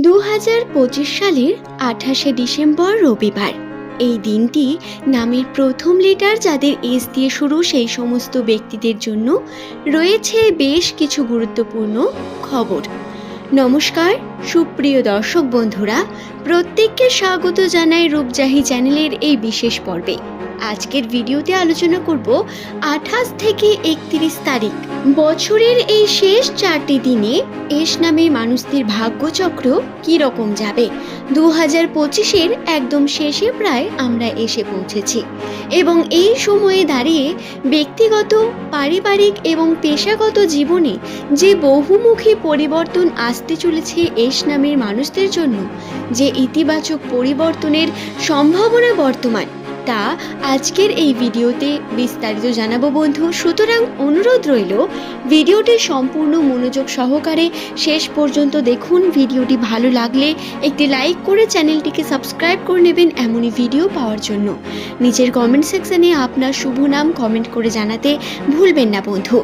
দু হাজার পঁচিশ সালের আঠাশে ডিসেম্বর রবিবার। এই দিনটি নামের প্রথম লেটার যাদের এস দিয়ে শুরু সেই সমস্ত ব্যক্তিদের জন্য রয়েছে বেশ কিছু গুরুত্বপূর্ণ খবর। নমস্কার, সুপ্রিয় দর্শক বন্ধুরা, প্রত্যেককে স্বাগত জানাই রূপজাহি চ্যানেলের এই বিশেষ পর্বে। আজকের ভিডিওতে আলোচনা করব আঠাশ থেকে একত্রিশ তারিখ। বছরের এই শেষ চারটি দিনে এস নামে মানুষদের ভাগ্যচক্র রকম যাবে? দু হাজার পঁচিশের একদম শেষে প্রায় আমরা এসে পৌঁছেছি। এবং এই সময়ে দাঁড়িয়ে ব্যক্তিগত, পারিবারিক এবং পেশাগত জীবনে যে বহুমুখী পরিবর্তন আসতে চলেছে এস নামের মানুষদের জন্য, যে ইতিবাচক পরিবর্তনের সম্ভাবনা বর্তমান তা আজকের এই ভিডিওতে বিস্তারিত জানাব বন্ধু। সুতরাং অনুরোধ রইল, ভিডিওটি সম্পূর্ণ মনোযোগ সহকারে শেষ পর্যন্ত দেখুন। ভিডিওটি ভালো লাগলে একটি লাইক করে চ্যানেলটিকে সাবস্ক্রাইব করে নেবেন এমনই ভিডিও পাওয়ার জন্য। নিচের কমেন্ট সেকশানে আপনার শুভ নাম কমেন্ট করে জানাতে ভুলবেন না বন্ধু।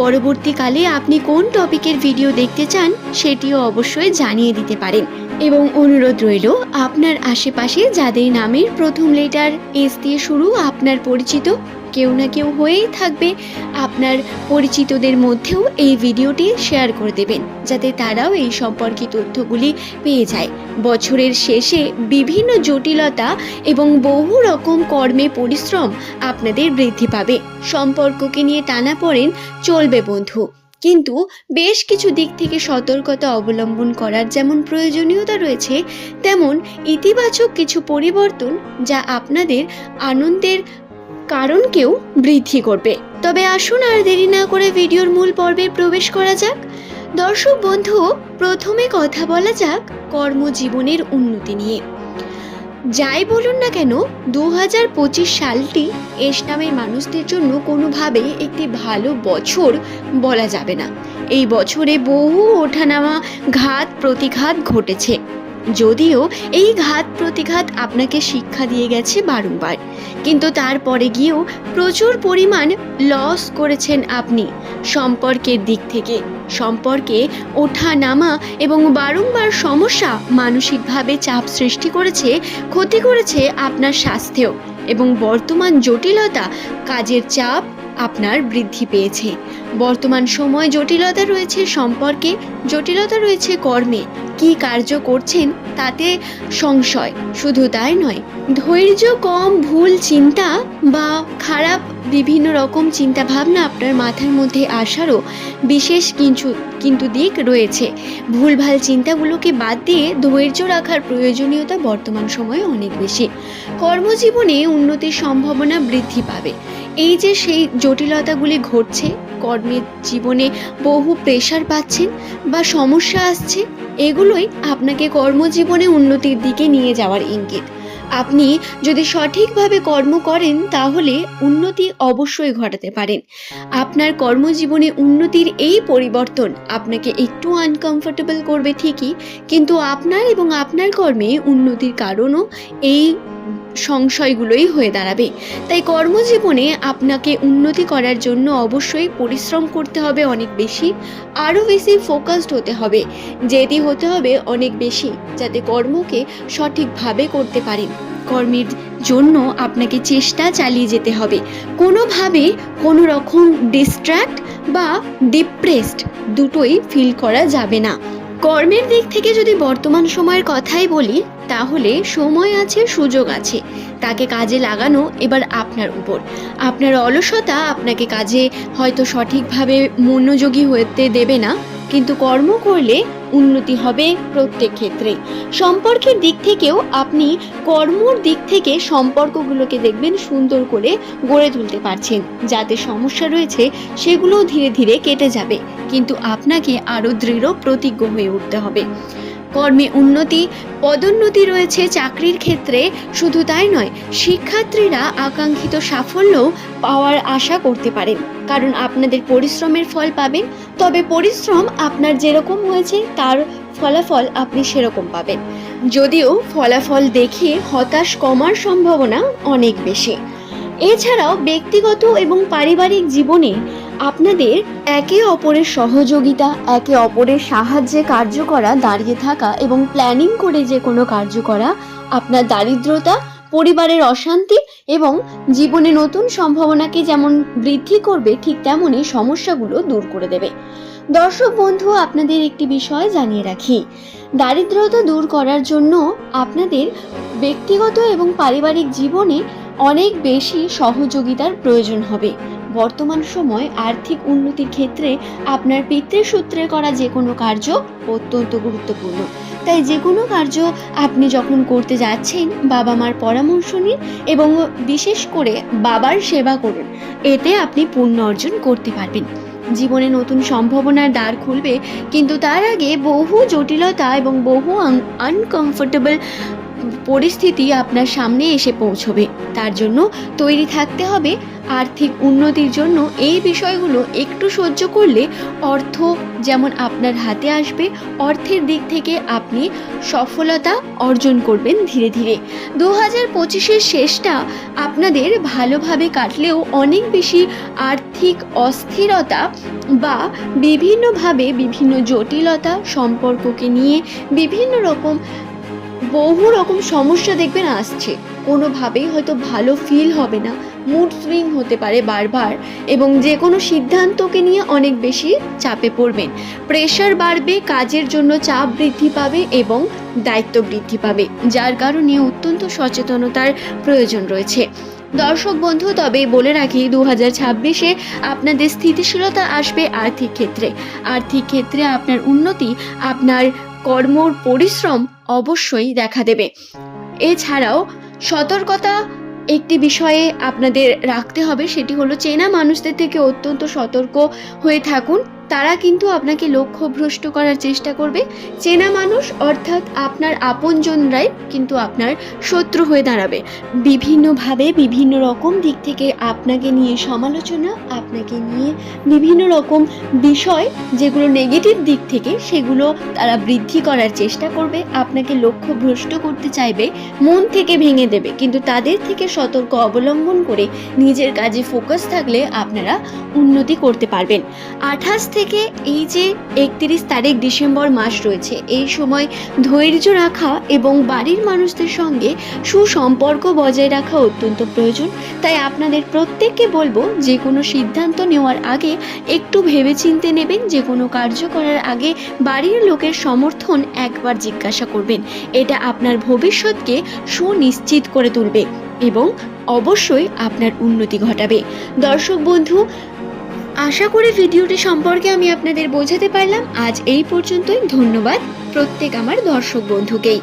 পরবর্তীকালে আপনি কোন টপিকের ভিডিও দেখতে চান, সেটিও অবশ্যই জানিয়ে দিতে পারেন। এবং অনুরোধ রইল, আপনার আশেপাশে যাদের নামের প্রথম লেটার এস দিয়ে শুরু আপনার পরিচিত কেউ না কেউ হয়েই থাকবে, আপনার পরিচিতদের মধ্যেও এই ভিডিওটি শেয়ার করে দেবেন, যাতে তারাও এই সম্পর্কে তথ্যগুলি পেয়ে যায়। বছরের শেষে বিভিন্ন জটিলতা এবং বহু রকম কর্মে পরিশ্রম আপনাদের বৃদ্ধি পাবে। সম্পর্ককে নিয়ে টানা পড়েন চলবে বন্ধু। কিন্তু বেশ কিছু দিক থেকে সতর্কতা অবলম্বন করার যেমন প্রয়োজনীয়তা রয়েছে, তেমন ইতিবাচক কিছু পরিবর্তন যা আপনাদের আনন্দের কারণকেও বৃদ্ধি করবে। তবে আসুন আর দেরি না করে ভিডিওর মূল পর্বে প্রবেশ করা যাক। দর্শক বন্ধু, প্রথমে কথা বলা যাক কর্মজীবনের উন্নতি নিয়ে। যাই বলুন না কেন দু হাজার পঁচিশ সালটি এস নামের মানুষদের জন্য কোনোভাবেই একটি ভালো বছর বলা যাবে না। এই বছরে বহু ওঠানামা, ঘাত, প্রতিঘাত ঘটেছে। যদিও এই ঘাত প্রতিঘাত আপনাকে শিক্ষা দিয়ে গেছে বারংবার। কিন্তু তারপরে গিয়েও প্রচুর পরিমাণ লস করেছেন আপনি সম্পর্কের দিক থেকে। সম্পর্কে ওঠা, নামা এবং বারংবার সমস্যা মানসিকভাবে চাপ সৃষ্টি করেছে, ক্ষতি করেছে আপনার স্বাস্থ্যেও। এবং বর্তমান জটিলতা, কাজের চাপ আপনার বৃদ্ধি পেয়েছে। বর্তমান সময় জটিলতা রয়েছে সম্পর্কে, জটিলতা রয়েছে কর্মে। কি কার্য করছেন তাতে সংশয়? শুধু তাই নয়, ধৈর্য কম, ভুল চিন্তা বা খারাপ বিভিন্ন রকম চিন্তা ভাবনা আপনার মাথার মধ্যে আসারও বিশেষ কিছু, কিন্তু দিক রয়েছে। ভুলভাল চিন্তাগুলোকে বাদ দিয়ে ধৈর্য রাখার প্রয়োজনীয়তা বর্তমান সময়ে অনেক বেশি। কর্মজীবনে উন্নতির সম্ভাবনা বৃদ্ধি পাবে। এই যে সেই জটিলতাগুলি ঘটছে কর্মের জীবনে বহু প্রেশার পাচ্ছেন বা সমস্যা আসছে, এগুলোই আপনাকে কর্মজীবনে উন্নতির দিকে নিয়ে যাওয়ার ইঙ্গিত। আপনি যদি সঠিকভাবে কর্ম করেন, তাহলে উন্নতি অবশ্যই ঘটাতে পারেন। আপনার কর্মজীবনে উন্নতির এই পরিবর্তন আপনাকে একটু আনকমফোর্টেবল করবে ঠিকই, কিন্তু আপনার এবং আপনার কর্মে উন্নতির কারণও এই সংশয়গুলোই হয়ে দাঁড়াবে। তাই কর্মজীবনে আপনাকে উন্নতি করার জন্য অবশ্যই পরিশ্রম করতে হবে অনেক বেশি, আরও বেশি ফোকাসড হতে হবে। যেটি হতে হবে অনেক বেশি, যাতে কর্মকে সঠিকভাবে করতে পারেন। কর্মের জন্য আপনাকে চেষ্টা চালিয়ে যেতে হবে। কোনোভাবে কোনো রকম ডিস্ট্র্যাক্ট বা ডিপ্রেসড দুটোই ফিল করা যাবে না। কর্মের দিক থেকে যদি বর্তমান সময়ের কথাই বলি, তাহলে সময় আছে, সুযোগ আছে। তাকে কাজে লাগানো এবার আপনার উপর। আপনার অলসতা আপনাকে কাজে হয়তো সঠিকভাবে মনোযোগী হতে দেবে না। কিন্তু কর্ম করলে উন্নতি হবে প্রত্যেক ক্ষেত্রে। সম্পর্কের দিক থেকেও আপনি কর্মর দিক থেকে সম্পর্কগুলোকে দেখবেন সুন্দর করে গড়ে তুলতে পারছেন। যাতে সমস্যা রয়েছে সেগুলো ধীরে ধীরে কেটে যাবে। কিন্তু আপনাকে আরও দৃঢ় প্রতিজ্ঞ হয়ে উঠতে হবে। কর্মে উন্নতি, পদোন্নতি রয়েছে চাকরির ক্ষেত্রে। শুধু তাই নয়, শিক্ষার্থীরা আকাঙ্ক্ষিত সাফল্য পাওয়ার আশা করতে পারেন। কারণ আপনাদের পরিশ্রমের ফল পাবেন, তবে পরিশ্রম আপনার যেরকম হয়েছে, তার ফলাফল আপনি সেরকম পাবেন। যদিও ফলাফল দেখে হতাশ কমার সম্ভাবনা অনেক বেশি। এছাড়াও ব্যক্তিগত এবং পারিবারিক জীবনে আপনাদের একে অপরের সহযোগিতা, একে অপরের সাহায্যে কার্য করা, দাঁড়িয়ে থাকা এবং প্ল্যানিং করে যে কোনো কার্য করা, আপনার দারিদ্রতা, পরিবারের অশান্তি এবং জীবনে নতুন সম্ভাবনাকে যেমন বৃদ্ধি করবে, ঠিক তেমনই সমস্যাগুলো দূর করে দেবে। দর্শক বন্ধু, আপনাদের একটি বিষয় জানিয়ে রাখি। দারিদ্রতা দূর করার জন্য আপনাদের ব্যক্তিগত এবং পারিবারিক জীবনে অনেক বেশি সহযোগিতার প্রয়োজন হবে। বর্তমান সময় আর্থিক উন্নতির ক্ষেত্রে আপনার পিতৃসূত্রে করা যে কোনো কার্য অত্যন্ত গুরুত্বপূর্ণ। তাই যে কোনো কার্য আপনি যখন করতে যাচ্ছেন বাবা মার পরামর্শ নিন এবং বিশেষ করে বাবার সেবা করুন। এতে আপনি পুণ্য অর্জন করতে পারবেন। জীবনে নতুন সম্ভাবনার দ্বার খুলবে, কিন্তু তার আগে বহু জটিলতা এবং বহু আনকমফোর্টেবল পরিস্থিতি আপনার সামনে এসে পৌঁছবে। তার জন্য তৈরি থাকতে হবে আর্থিক উন্নতির জন্য। এই বিষয়গুলো একটু সহ্য করলে অর্থ যেমন আপনার হাতে আসবে, অর্থের দিক থেকে আপনি সফলতা অর্জন করবেন ধীরে ধীরে। দু হাজার শেষটা আপনাদের ভালোভাবে কাটলেও অনেক বেশি আর্থিক অস্থিরতা বা বিভিন্নভাবে বিভিন্ন জটিলতা সম্পর্ককে নিয়ে বিভিন্ন রকম বহু রকম সমস্যা দেখবেন আসছে। কোনোভাবেই হয়তো ভালো ফিল হবে না মুড সুইং হতে পারে বারবার এবং যে কোনো সিদ্ধান্তকে নিয়ে অনেক বেশি চাপে পড়বেন। প্রেশার বাড়বে, কাজের জন্য চাপ বৃদ্ধি পাবে এবং দায়িত্ব বৃদ্ধি পাবে, যার কারণে অত্যন্ত সচেতনতার প্রয়োজন রয়েছে। দর্শক বন্ধু তবে বলে রাখি দু হাজার ছাব্বিশে আপনাদের স্থিতিশীলতা আসবে আর্থিক ক্ষেত্রে। আর্থিক ক্ষেত্রে আপনার উন্নতি, আপনার কর্মর পরিশ্রম অবশ্যই দেখা দেবে। এছাড়াও সতর্কতা একটি বিষয়ে আপনাদের রাখতে হবে, সেটি হলো চেনা মানুষদের থেকে অত্যন্ত সতর্ক হয়ে থাকুন। তারা কিন্তু আপনাকে লক্ষ্যভ্রষ্ট করার চেষ্টা করবে। চেনা মানুষ, অর্থাৎ আপনার আপনজনরাই কিন্তু আপনার শত্রু হয়ে দাঁড়াবে। বিভিন্নভাবে বিভিন্ন রকম দিক থেকে আপনাকে নিয়ে সমালোচনা, আপনাকে নিয়ে বিভিন্ন রকম বিষয়, যেগুলো নেগেটিভ দিক থেকে সেগুলো তারা বৃদ্ধি করার চেষ্টা করবে, আপনাকে লক্ষ্যভ্রষ্ট করতে চাইবে, মন থেকে ভেঙে দেবে। কিন্তু তাদের থেকে সতর্ক অবলম্বন করে নিজের কাজে ফোকাস থাকলে আপনারা উন্নতি করতে পারবেন। আঠাশ থেকে এই যে একত্রিশ তারিখ ডিসেম্বর মাস রয়েছে, এই সময় ধৈর্য রাখা এবং বাড়ির মানুষদের সঙ্গে সুসম্পর্ক বজায় রাখা অত্যন্ত প্রয়োজন। তাই আপনাদের প্রত্যেককে বলব, যে কোনো সিদ্ধান্ত নেওয়ার আগে একটু ভেবেচিন্তে নেবেন, যে কোনো কার্য করার আগে বাড়ির লোকের সমর্থন একবার জিজ্ঞাসা করবেন। এটা আপনার ভবিষ্যৎকে সুনিশ্চিত করে তুলবে এবং অবশ্যই আপনার উন্নতি ঘটাবে। দর্শক বন্ধু আশা করি ভিডিওটি সম্পর্কে আমি আপনাদের বোঝাতে পারলাম। আজ এই পর্যন্তই। ধন্যবাদ প্রত্যেক আমার দর্শক বন্ধুকেই।